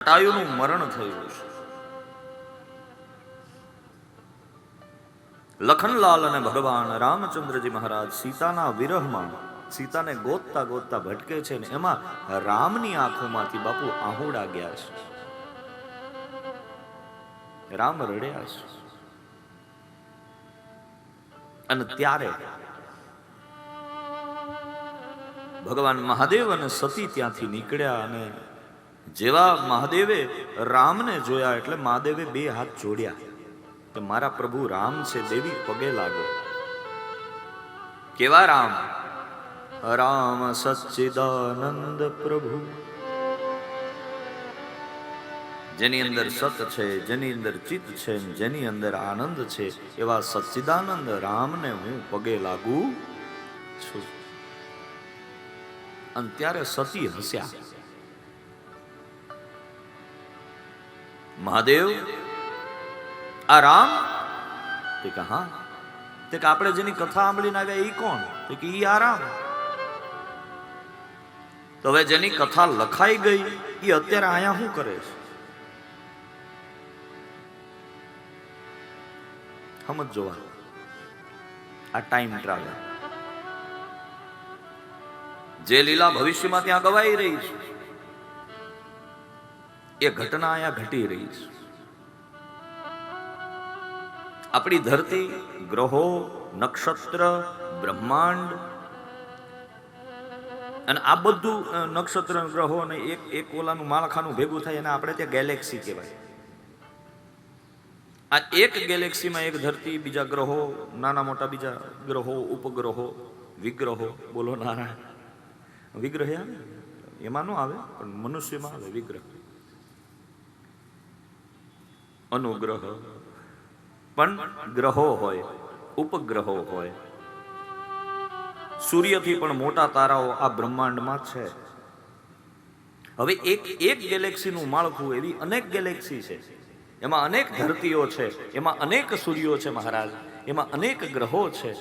જટાયુનું મરણ થયું છે. લખનલાલ અને ભગવાન રામચંદ્રજી મહારાજ સીતાના વિરહમાં સીતાને ગોતતા ગોતતા ભટકે છે ને એમાં રામની આંખોમાંથી બાપુ આહુડા ગયા છે. રામ રડ્યા છે. અને ત્યારે ભગવાન મહાદેવ અને સતી ત્યાંથી નીકળ્યા અને જેવા મહાદેવે રામને જોયા એટલે મહાદેવે બે હાથ જોડ્યા કે મારા પ્રભુ રામ છે, દેવી પગે લાગો. કેવા રામ? રામ સચ્ચિદાનંદ પ્રભુ. જેની અંદર સત છે, જેની અંદર ચિત્ત છે, જેની અંદર આનંદ છે, એવા સચ્ચિદાનંદ રામને હું પગે લાગુ છું. અને ત્યારે સતી હસ્યા. મહાદેવ, આ રામ? તે કે, હા. તે કે, આપણે જેની કથા સાંભળીને આવ્યા એ કોણ? તો કે, ઈ આ રામ. તો હવે જેની કથા લખાઈ ગઈ એ અત્યારે અહીંયા શું કરે છે? સમજ જોવા. આ ટાઈમ ટ્રાવેલ. જે લીલા ભવિષ્યમાં ત્યાં ગવાઈ રહી છે. એ ઘટના અહીંયા ઘટી રહી છે. આપણી ધરતી ગ્રહો, નક્ષત્ર, બ્રહ્માંડ અને આ બધું નક્ષત્ર ગ્રહો અને એક એક ઓલાનું માળખાનું ભેગું થાય એને આપણે ત્યાં ગેલેક્સી કહેવાય. આ એક ગેલેક્સીમાં એક ધરતી, બીજા ગ્રહો, નાના મોટા બીજા ગ્રહો, ઉપગ્રહો, વિગ્રહો. બોલો નારાયણ. વિગ્રહ આવે એમાં ન આવે, પણ મનુષ્યમાં આવે વિગ્રહ. અનુગ્રહ. પણ ગ્રહો હોય, ઉપગ્રહો હોય. સૂર્યથી પણ મોટા તારાઓ આ બ્રહ્માંડમાં છે. હવે એક એક ગેલેક્સીનું માળખું એવી અનેક ગેલેક્સી છે. એમાં અનેક ધરતીઓ છે, એમાં અનેક સૂર્યો છે મહારાજ, એમાં અનેક ગ્રહો છે.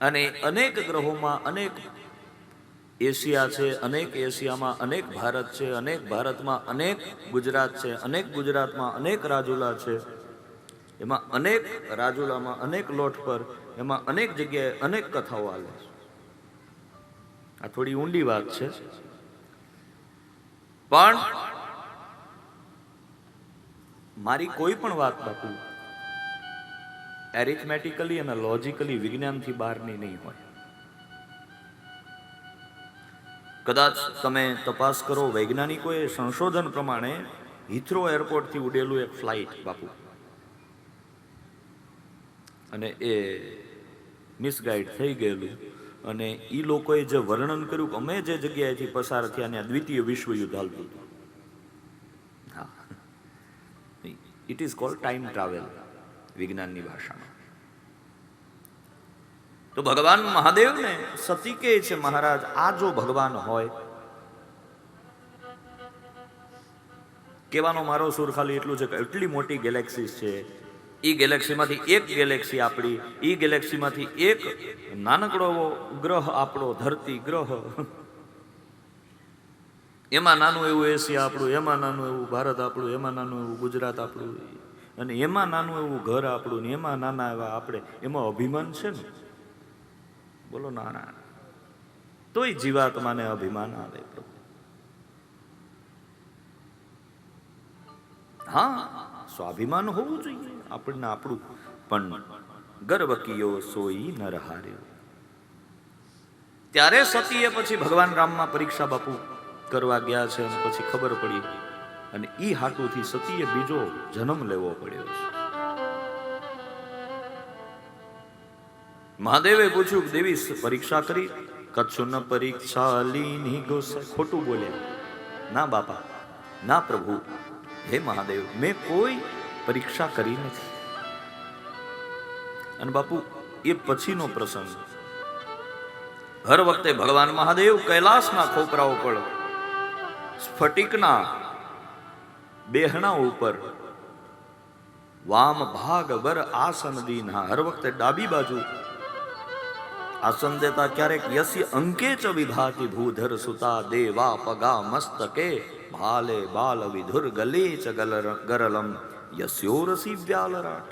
અને અનેક ગ્રહોમાં અનેક એશિયા છે, અનેક એશિયામાં અનેક ભારત છે, અનેક ભારતમાં અનેક ગુજરાત છે, અનેક ગુજરાતમાં અનેક રાજુલા છે. એમાં અનેક રાજુલામાં અનેક લોટ પર, એમાં અનેક જગ્યાએ અનેક કથાઓ આવે છે. આ થોડી ઊંડી વાત છે. પણ મારી કોઈ પણ વાત બાપુ એરિથમેટિકલી અને લોજિકલી વિજ્ઞાનથી બહારની નહીં હોય. કદાચ તમે તપાસ કરો, વૈજ્ઞાનિકોએ સંશોધન પ્રમાણે હિથ્રો એરપોર્ટથી ઉડેલું એક ફ્લાઇટ બાપુ. અને એ મિસગાઈડ થઈ ગયેલું. અને એ લોકોએ જે વર્ણન કર્યું કે અમે જે જગ્યાએથી પસાર થયા ત્યાં દ્વિતીય વિશ્વયુદ્ધ હાલતું હતું. હા. It is called time travel વિજ્ઞાનની ભાષામાં. તો ભગવાન મહાદેવને સતી કહે છે, મહારાજ, આ જો ભગવાન હોય. કહેવાનો મારો સુર ખાલી એટલું છે કે એટલી મોટી ગેલેક્સી છે. એ ગેલેક્સીમાંથી એક ગેલેક્સી આપણી એ ગેલેક્સીમાંથી એક નાનકડો ગ્રહ આપણો, ધરતી ગ્રહ. એમાં નાનું એવું એશિયા આપણું, એમાં નાનું એવું ભારત આપણું, એમાં નાનું એવું ગુજરાત આપણું. અને એમાં નાનું એવું ઘર આપણું, ને એમાં નાના એવા આપણે, એમાં અભિમાન છે ને? બોલો નાના તોય જીવાત્માને અભિમાન આવે પ્રભુ. હા, સ્વાભિમાન હોવું જોઈએ આપણને આપણું, પણ ગર્વ કિયો સોઈ નર હાર્યો ત્યારે સતીએ પછી ભગવાન રામમાં પરીક્ષા બાપુ કરવા ગયા છે અને પછી ખબર પડી અને ઈ હાટુથી સતીએ બીજો જન્મ લેવો પડ્યો છે. મહાદેવે પૂછ્યું દેવી પરીક્ષા કરી? કચ્છુન પરીક્ષા લીની ગોસ ખોટું બોલ્યા. ના બાપા, ના પ્રભુ. હે મહાદેવ, મેં કોઈ પરીક્ષા કરી નથી. અને બાપુ, એ પછીનો પ્રસંગ. હર વખતે ભગવાન મહાદેવ કૈલાસના ખોપરા ઉપર સ્ફટિકના બેહણા ઉપર વામ ભાગ બર આસન દીના હર વખતે ડાબી બાજુ આસન દેતા ક્યારેક યસી અંકે ચ વિભાતિ ભૂધર સુતા દેવા પગા મસ્તકે, ભાલે બાલ વિધુર ગલે ચ ગરલમ યસ્યોરસી વ્યાલરાટ.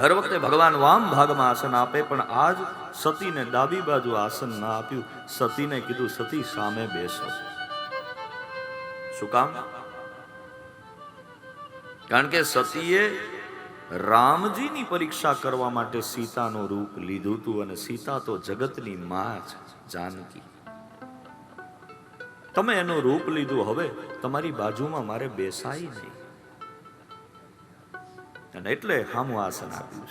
હર વખતે ભગવાન વામ ભાગમાં આસન આપે, પણ આજ સતીને ડાબી બાજુ આસન ના આપ્યું. સતીને કીધું, સતી સામે બેસો. શું કામ? કારણ કે સતીએ રામજીની પરીક્ષા કરવા માટે સીતાનું રૂપ લીધું હતું અને સીતા તો જગતની માં છે જાનકી. તમે એનું રૂપ લીધું, હવે તમારી બાજુમાં મારે બેસાય નહીં. અને એટલે હામું આસન આપ્યું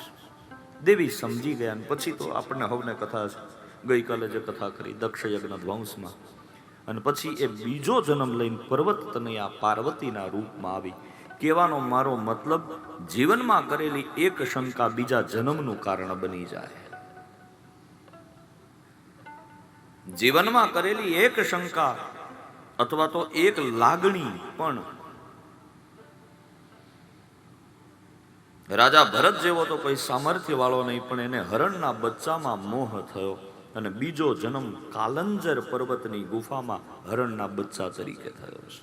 દેવી સમજી ગયા અને પછી તો આપણને હવને કથા ગઈકાલે જે કથા કરી દક્ષ યજ્ઞ ધ્વંસમાં. અને પછી એ બીજો જન્મ લઈને પર્વત આ પાર્વતીના રૂપમાં આવી. કહેવાનો મારો મતલબ, જીવનમાં કરેલી એક શંકા બીજા જન્મનું કારણ બની જાય. જીવનમાં કરેલી એક શંકા અથવા તો એક લાગણી પણ રાજા ભરત જેવો તો કોઈ સામર્થ્ય વાળો નહીં, પણ એને હરણના બચ્ચામાં મોહ થયો અને બીજો જન્મ કાલંજર પર્વતની ગુફામાં હરણના બચ્ચા તરીકે થયો છે.